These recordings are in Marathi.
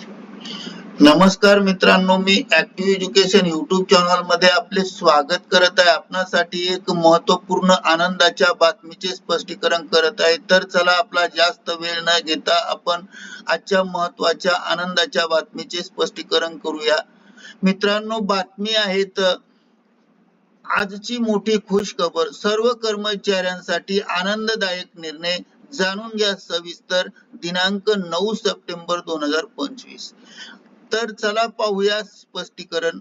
नमस्कार मित्रांनो मी ऍक्टिव्ह एज्युकेशन युट्यूब चॅनलमध्ये आपले स्वागत करत आहे. आपणासाठी एक महत्त्वपूर्ण आनंदाच्या बातमीचे स्पष्टीकरण करत आहे. तर चला आपला जास्त वेळ न घेता आपण आजच्या महत्त्वाच्या आनंदाच्या बातमीचे स्पष्टीकरण करूया. मित्रांनो बातमी आहे तर आजची मोठी खुश खबर सर्व कर्मचाऱ्यांसाठी आनंददायक निर्णय जाणून घ्या सविस्तर. दिनांक नऊ सप्टेंबर दोन हजार पंचवीस. तर चला पाहूया स्पष्टीकरण.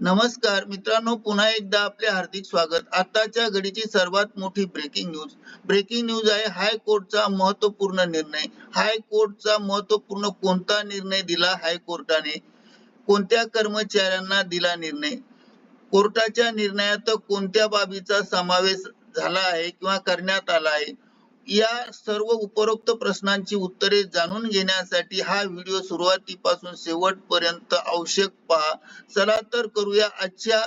नमस्कार मित्रांनो पुन्हा एकदा आपले हार्दिक स्वागत. आताच्या घडीची सर्वात मोठी ब्रेकिंग न्यूज ब्रेकिंग न्यूज आहे हायकोर्टचा महत्त्वपूर्ण निर्णय. हायकोर्टचा महत्त्वपूर्ण कोणता निर्णय दिला हायकोर्टाने? कोणत्या कर्मचाऱ्यांना दिला निर्णय? कोर्टाच्या निर्णयात कोणत्या बाबीचा समावेश झाला आहे किंवा करण्यात आला आहे? या सर्व उपरोक्त प्रश्नांची उत्तरे जाणून घेण्यासाठी हा व्हिडिओ सुरुवातीपासून शेवटपर्यंत आवश्यक पहा. चला तर करूया आजच्या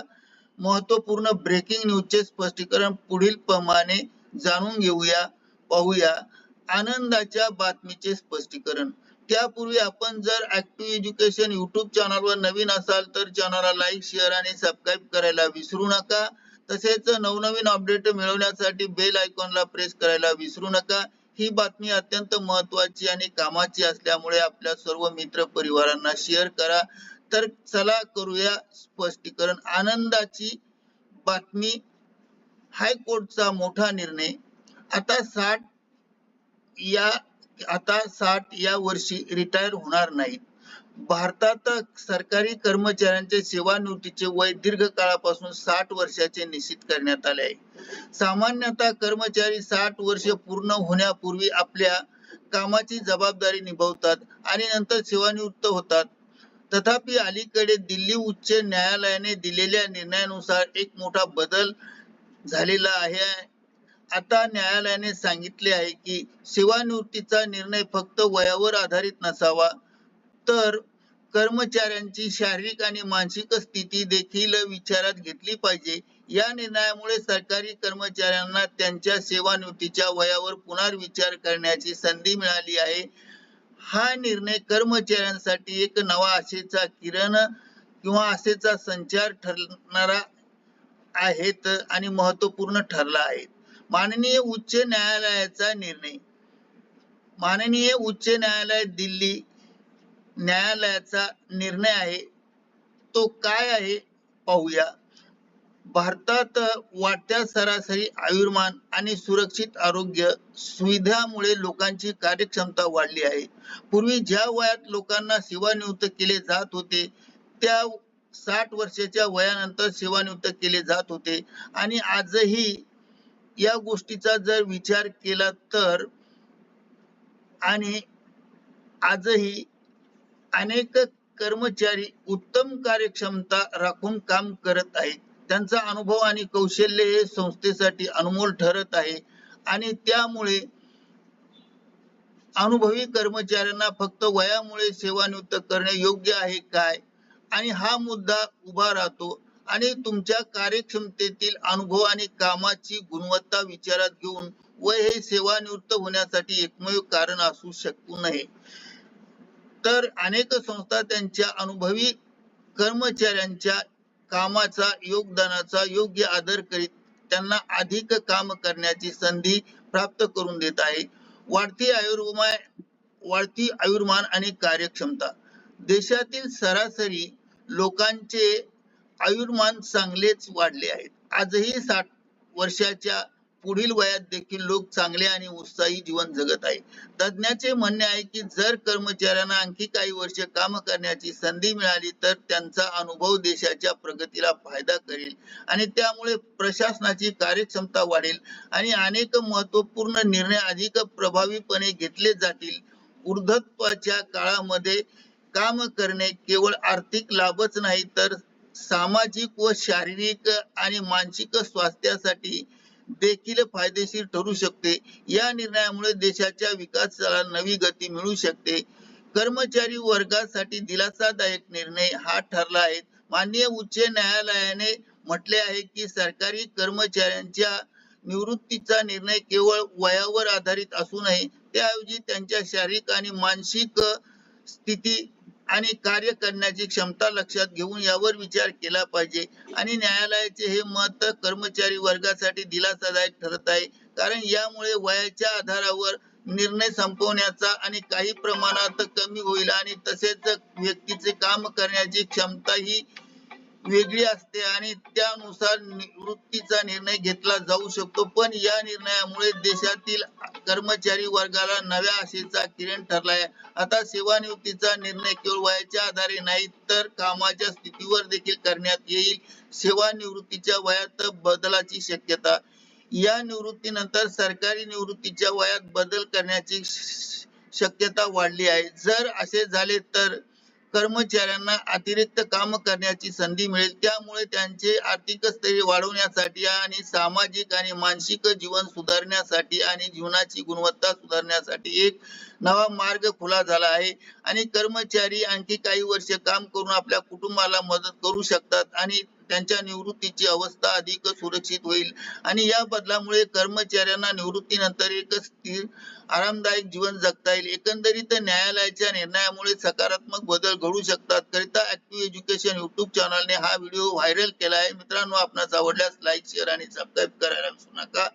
महत्त्वपूर्ण ब्रेकिंग न्यूजचे स्पष्टीकरण. पुढील प्रमाणे जाणून घेऊया पाहूया. आनंदाच्या बातमीचे स्पष्टीकरण. त्यापूर्वी आपण जर ऍक्टिव्ह एज्युकेशन युट्यूब चॅनलवर नवीन असाल तर चॅनलला लाईक शेअर आणि सबस्क्राईब करायला विसरू नका. तसेच नवनवीन अपडेट मिळवण्यासाठी बेल आयकॉनला प्रेस करायला विसरू नका. ही बातमी अत्यंत महत्वाची आणि कामाची असल्यामुळे आपल्या सर्व मित्र परिवारांना शेअर करा. तर चला करूया स्पष्टीकरण. आनंदाची बातमी. हायकोर्टचा मोठा निर्णय. आता साठ या आता साठ या वर्षी रिटायर होणार नाहीत. भारतात सरकारी कर्मचाऱ्यांचे सेवानिवृत्तीचे वय दीर्घ काळापासून साठ वर्षाचे निश्चित करण्यात आले आहे. सामान्यतः कर्मचारी साठ वर्ष पूर्ण होण्यापूर्वी आपल्या कामाची जबाबदारी निभावतात आणि नंतर सेवानिवृत्त होतात. तथापि अलीकडे दिल्ली उच्च न्यायालयाने दिलेल्या निर्णयानुसार एक मोठा बदल झालेला आहे. आता न्यायालयाने सांगितले आहे की सेवानिवृत्तीचा निर्णय फक्त वयावर आधारित नसावा तर कर्मचाऱ्यांची शारीरिक आणि मानसिक स्थिती देखील विचारात घेतली पाहिजे. या निर्णयामुळे सरकारी कर्मचाऱ्यांना त्यांच्या सेवानिवृत्तीच्या वयावर पुनर्विचार करण्याची संधी मिळाली आहे. हा निर्णय कर्मचाऱ्यांसाठी एक नवा आशेचा किरण किंवा आशेचा संचार ठरणारा आहेत आणि महत्त्वपूर्ण ठरला आहे. माननीय उच्च न्यायालयाचा निर्णय. माननीय उच्च न्यायालय दिल्ली न्यायालयाचा निर्णय आहे तो काय आहे पाहूया. भारतात वाढत्या सरासरी आयुर्मान आणि सुरक्षित आरोग्य सुविधामुळे लोकांची कार्यक्षमता वाढली आहे. पूर्वी ज्या वयात लोकांना सेवानिवृत्त केले जात होते त्या साठ वर्षाच्या वयानंतर सेवानिवृत्त केले जात होते. आणि आजही या गोष्टीचा जर विचार केला तर आणि आजही अनेक कर्मचारी उत्तम कार्यक्षमता राखून काम करत आहेत. त्यांचा अनुभव आणि कौशल्य हे संस्थेसाठी अनमोल ठरत आहे. आणि त्यामुळे अनुभवी कर्मचाऱ्यांना फक्त वयामुळे सेवानिवृत्त करणे योग्य आहे काय? आणि हा मुद्दा उभा राहतो. आणि तुमच्या कार्यक्षमतेतील अनुभव आणि कामाची गुणवत्ता विचारात घेऊन वय हे सेवानिवृत्त होण्यासाठी एकमेव कारण असू शकू नये. तर अनेक संस्था त्यांच्या अनुभवी कर्मचाऱ्यांच्या कामाचा योगदानाचा योग्य आदर करीत त्यांना अधिक काम करण्याची संधी प्राप्त करून देत आहे. वाढती आयुर्मान वाढती आयुर्मान आणि कार्यक्षमता. देशातील सरासरी लोकांचे आयुर्मान चांगलेच वाढले आहेत. आजही साठ वर्षाच्या पुढील वयात देखील लोक चांगले आणि उत्साही जीवन जगत आहे तज्ञाचे म्हणणे आहे की जर कर्मचाऱ्यांना आणखी काही वर्ष काम करण्याची संधी मिळाली तर त्यांचा अनुभव देशाच्या प्रगतीला फायदा करेल आणि त्यामुळे प्रशासनाची कार्यक्षमता वाढेल आणि अनेक महत्त्वपूर्ण निर्णय अधिक प्रभावीपणे घेतले जातील. वृद्धत्वाच्या काळामध्ये काम करणे केवळ आर्थिक लाभच नाही तर सामाजिक व शारीरिक आणि मानसिक स्वास्थ्यासाठी देखील फायदेशीर ठरू शकते. या निर्णयामुळे देशाच्या विकासाला नवी गती मिळू शकते. कर्मचारी वर्गासाठी दिलासादायक निर्णय हा ठरला आहे. माननीय उच्च न्यायालयाने म्हटले आहे की सरकारी कर्मचाऱ्यांच्या निवृत्तीचा निर्णय केवळ वयावर आधारित असू नये. त्याऐवजी त्यांच्या शारीरिक आणि मानसिक स्थिती आणि कार्य करण्याची क्षमता लक्षात घेऊन यावर विचार केला पाहिजे. आणि न्यायालयाचे हे मत कर्मचारी वर्गासाठी दिलासादायक ठरत आहे. कारण यामुळे वयाच्या आधारावर निर्णय संपवण्याचा आणि काही प्रमाणात कमी होईल आणि तसेच व्यक्तीचे काम करण्याची क्षमता ही वेगळी असते आणि त्यानुसार निवृत्तीचा निर्णय घेतला जाऊ शकतो. पण या निर्णयामुळे देशातील कर्मचारी वर्गाला नव्या आशेचा किरण ठरला आहे आता सेवानिवृत्तीचा निर्णय केवळ वयाच्या आधारे नाही तर कामाच्या स्थितीवर देखील करण्यात येईल. सेवानिवृत्तीच्या वयात बदलाची शक्यता. या निवृत्तीनंतर सरकारी निवृत्तीच्या वयात बदल करण्याची शक्यता वाढली आहे. जर असे झाले तर कर्मचाऱ्यांना अतिरिक्त काम करण्याची संधी मिळेल. त्यामुळे त्यांचे आर्थिक स्थैर्य वाढवण्यासाठी आणि सामाजिक आणि मानसिक जीवन सुधारण्यासाठी आणि जीवनाची गुणवत्ता सुधारण्यासाठी एक नवा मार्ग खुला झाला आहे. आणि कर्मचारी आणखी काही वर्ष काम करून आपल्या कुटुंबाला मदत करू शकतात आणि त्यांच्या निवृत्तीची अवस्था अधिक सुरक्षित होईल. आणि या बदलामुळे कर्मचाऱ्यांना निवृत्तीनंतर एक स्थिर आरामदायक जीवन जगता येईल. एकंदरीत न्यायालयाच्या निर्णयामुळे सकारात्मक बदल घडू शकतात. करिता ऍक्टिव्ह एज्युकेशन युट्यूब चॅनलने हा व्हिडिओ व्हायरल केला आहे. मित्रांनो आपणास आवडल्यास लाईक शेअर आणि सबस्क्राईब करायला विसरू नका.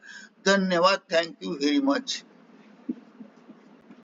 धन्यवाद. Thank you very much